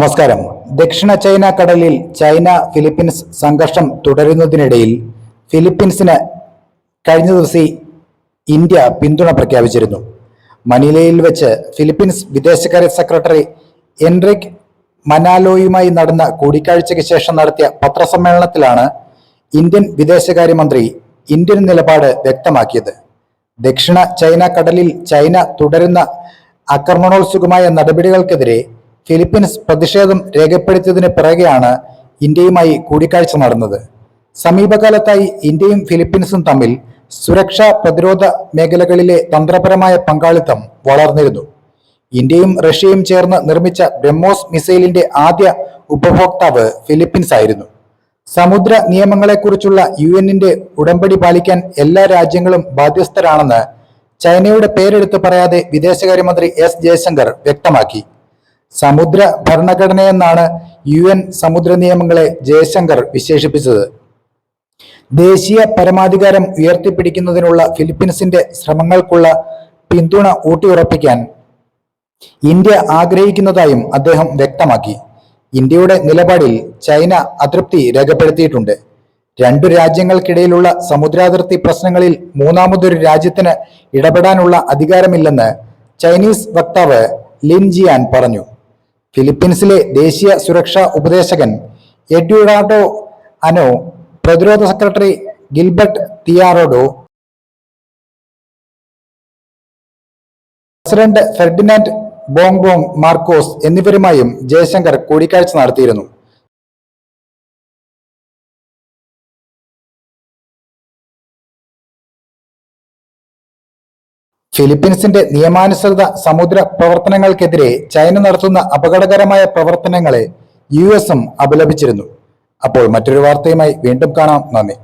നമസ്കാരം. ദക്ഷിണ ചൈന കടലിൽ ചൈന ഫിലിപ്പീൻസ് സംഘർഷം തുടരുന്നതിനിടയിൽ ഫിലിപ്പീൻസിന് കഴിഞ്ഞ ദിവസം ഇന്ത്യ പിന്തുണ പ്രഖ്യാപിച്ചിരുന്നു. മനിലയിൽ വെച്ച് ഫിലിപ്പീൻസ് വിദേശകാര്യ സെക്രട്ടറി എൻറിക് മനാലോയുമായി നടന്ന കൂടിക്കാഴ്ചയ്ക്ക് ശേഷം നടത്തിയ പത്രസമ്മേളനത്തിലാണ് ഇന്ത്യൻ വിദേശകാര്യമന്ത്രി ഇന്ത്യൻ നിലപാട് വ്യക്തമാക്കിയത്. ദക്ഷിണ ചൈന കടലിൽ ചൈന തുടരുന്ന ആക്രമണോത്സുകമായ നടപടികൾക്കെതിരെ ഫിലിപ്പീൻസ് പ്രതിഷേധം രേഖപ്പെടുത്തിയതിന് പിറകെയാണ് ഇന്ത്യയുമായി കൂടിക്കാഴ്ച നടന്നത്. സമീപകാലത്തായി ഇന്ത്യയും ഫിലിപ്പീൻസും തമ്മിൽ സുരക്ഷാ പ്രതിരോധ മേഖലകളിലെ തന്ത്രപരമായ പങ്കാളിത്തം വളർന്നിരുന്നു. ഇന്ത്യയും റഷ്യയും ചേർന്ന് നിർമ്മിച്ച ബ്രഹ്മോസ് മിസൈലിന്റെ ആദ്യ ഉപഭോക്താവ് ഫിലിപ്പീൻസ് ആയിരുന്നു സമുദ്ര നിയമങ്ങളെക്കുറിച്ചുള്ള യു എന്നിന്റെ ഉടമ്പടി പാലിക്കാൻ എല്ലാ രാജ്യങ്ങളും ബാധ്യസ്ഥരാണെന്ന് ചൈനയുടെ പേരെടുത്ത് പറയാതെ വിദേശകാര്യമന്ത്രി എസ് ജയശങ്കർ വ്യക്തമാക്കി. സമുദ്ര ഭരണഘടനയെന്നാണ് യു എൻ സമുദ്ര നിയമങ്ങളെ ജയശങ്കർ വിശേഷിപ്പിച്ചത്. ദേശീയ പരമാധികാരം ഉയർത്തിപ്പിടിക്കുന്നതിനുള്ള ഫിലിപ്പീൻസിന്റെ ശ്രമങ്ങൾക്കുള്ള പിന്തുണ ഊട്ടിയുറപ്പിക്കാൻ ഇന്ത്യ ആഗ്രഹിക്കുന്നതായും അദ്ദേഹം വ്യക്തമാക്കി. ഇന്ത്യയുടെ നിലപാടിൽ ചൈന അതൃപ്തി രേഖപ്പെടുത്തിയിട്ടുണ്ട്. രണ്ടു രാജ്യങ്ങൾക്കിടയിലുള്ള സമുദ്രാതിർത്തി പ്രശ്നങ്ങളിൽ മൂന്നാമതൊരു രാജ്യത്തിന് ഇടപെടാനുള്ള അധികാരമില്ലെന്ന് ചൈനീസ് വക്താവ് ലിൻ ജിയാൻ പറഞ്ഞു. ഫിലിപ്പീൻസിലെ ദേശീയ സുരക്ഷാ ഉപദേശകൻ എഡ്യൂറാഡോ അനോ പ്രതിരോധ secretary Gilberto Teodoro president Ferdinand Bongbong Marcos എന്നിവരുമായും ജയശങ്കർ കൂടിക്കാഴ്ച നടത്തിയിരുന്നു. ഫിലിപ്പീൻസിന്റെ നിയമാനുസൃത സമുദ്ര പ്രവർത്തനങ്ങൾക്കെതിരെ ചൈന നടത്തുന്ന അപകടകരമായ പ്രവർത്തനങ്ങളെ യു എസും അപലപിച്ചിരുന്നു. അപ്പോൾ മറ്റൊരു വാർത്തയുമായി വീണ്ടും കാണാം. നന്ദി.